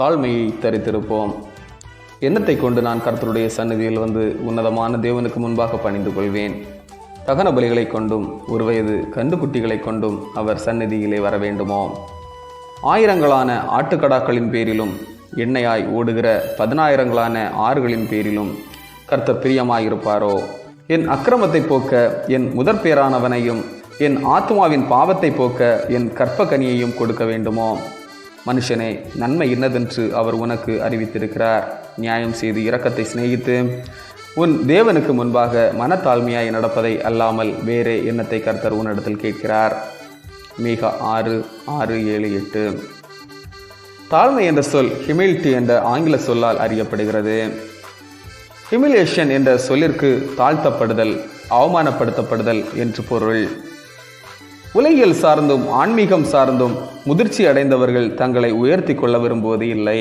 தாழ்மையை தரித்திருப்போம். எண்ணத்தை கொண்டு நான் கர்த்தருடைய சன்னதியில் வந்து உன்னதமான தேவனுக்கு முன்பாக பணிந்து கொள்வேன். தகன பலிகளை கொண்டும் ஒரு வயது கண்டுக்குட்டிகளை கொண்டும் அவர் சந்நிதியிலே வர வேண்டுமோ ஆயிரங்களான ஆட்டுக்கடாக்களின் பேரிலும் எண்ணெயாய் ஓடுகிற பதினாயிரங்களான ஆறுகளின் பேரிலும் கர்த்தர் பிரியமாயிருப்பாரோ? என் அக்கிரமத்தை போக்க என் முதற் பேரானவனையும் என் ஆத்மாவின் பாவத்தை போக்க என் கற்பக்கனியையும் கொடுக்க வேண்டுமோ? மனுஷனே நன்மை இன்னதென்று அவர் உனக்கு அறிவித்திருக்கிறார். நியாயம் செய்து இரக்கத்தை சிநேகித்து உன் தேவனுக்கு முன்பாக மனத்தாழ்மையாய் நடப்பதை அல்லாமல் வேறே எண்ணத்தை கர்த்தர் உன்னிடத்தில் கேட்கிறார். மிக ஆறு ஆறு ஏழு எட்டு. தாழ்மை என்ற சொல் ஹிமிலிட்டி என்ற ஆங்கில சொல்லால் அறியப்படுகிறது. ஹிமிலியேஷன் என்ற சொல்லிற்கு தாழ்த்தப்படுதல் அவமானப்படுத்தப்படுதல் என்று பொருள். உலகியல் சார்ந்தும் ஆன்மீகம் சார்ந்தும் முதிர்ச்சி அடைந்தவர்கள் தங்களை உயர்த்தி கொள்ள விரும்புவது இல்லை.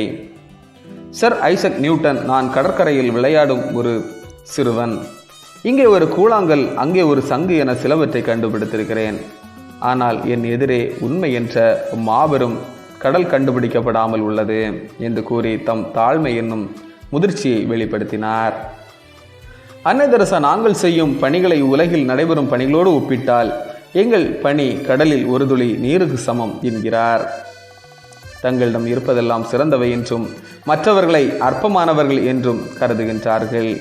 சர் ஐசக் நியூட்டன் நான் கடற்கரையில் விளையாடும் ஒரு சிறுவன். இங்கே ஒரு கூழாங்கல் அங்கே ஒரு சங்கு என சிலவற்றை கண்டுபிடித்திருக்கிறேன். ஆனால் என் எதிரே உண்மை என்ற மாபெரும் கடல் கண்டுபிடிக்கப்படாமல் உள்ளது என்று கூறி தம் தாழ்மை என்னும் முதிர்ச்சியை வெளிப்படுத்தினார். அன்னதரச நாங்கள் செய்யும் பணிகளை உலகில் நடைபெறும் பணிகளோடு ஒப்பிட்டால் எங்கள் பணி கடலில் ஒரு துளி நீருக்கு சமம் என்கிறார். தங்களிடம் இருப்பதெல்லாம் சிறந்தவை என்றும் மற்றவர்களை அற்பமானவர்கள் என்றும் கருதுகின்றார்கள்.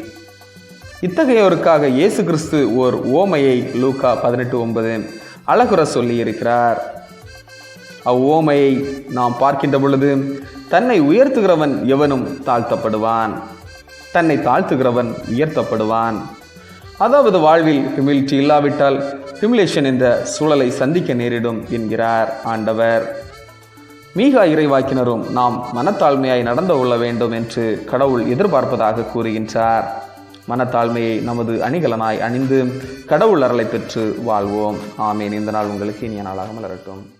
இத்தகையோருக்காக இயேசு கிறிஸ்து ஓர் ஓமையை லூக்கா பதினெட்டு ஒன்பது அழகுற சொல்லியிருக்கிறார். அவ்வோமையை நாம் பார்க்கின்ற பொழுது தன்னை உயர்த்துகிறவன் எவனும் தாழ்த்தப்படுவான். தன்னை தாழ்த்துகிறவன் உயர்த்தப்படுவான். அதாவது வாழ்வில் ஹிமிலிட்டி இல்லாவிட்டால் ஹிமிலேஷன் என்ற சூழலை சந்திக்க நேரிடும் என்கிறார் ஆண்டவர். மீகா இறைவாக்கினரும் நாம் மனத்தாழ்மையாய் நடந்து கொள்ள வேண்டும் என்று கடவுள் எதிர்பார்ப்பதாக கூறுகின்றார். மனத்தாழ்மையை நமது அணிகலனாய் அணிந்து கடவுள் அருளை பெற்று வாழ்வோம். ஆமேன். இந்த நாள் உங்களுக்கு இனிய நாளாக மலரட்டும்.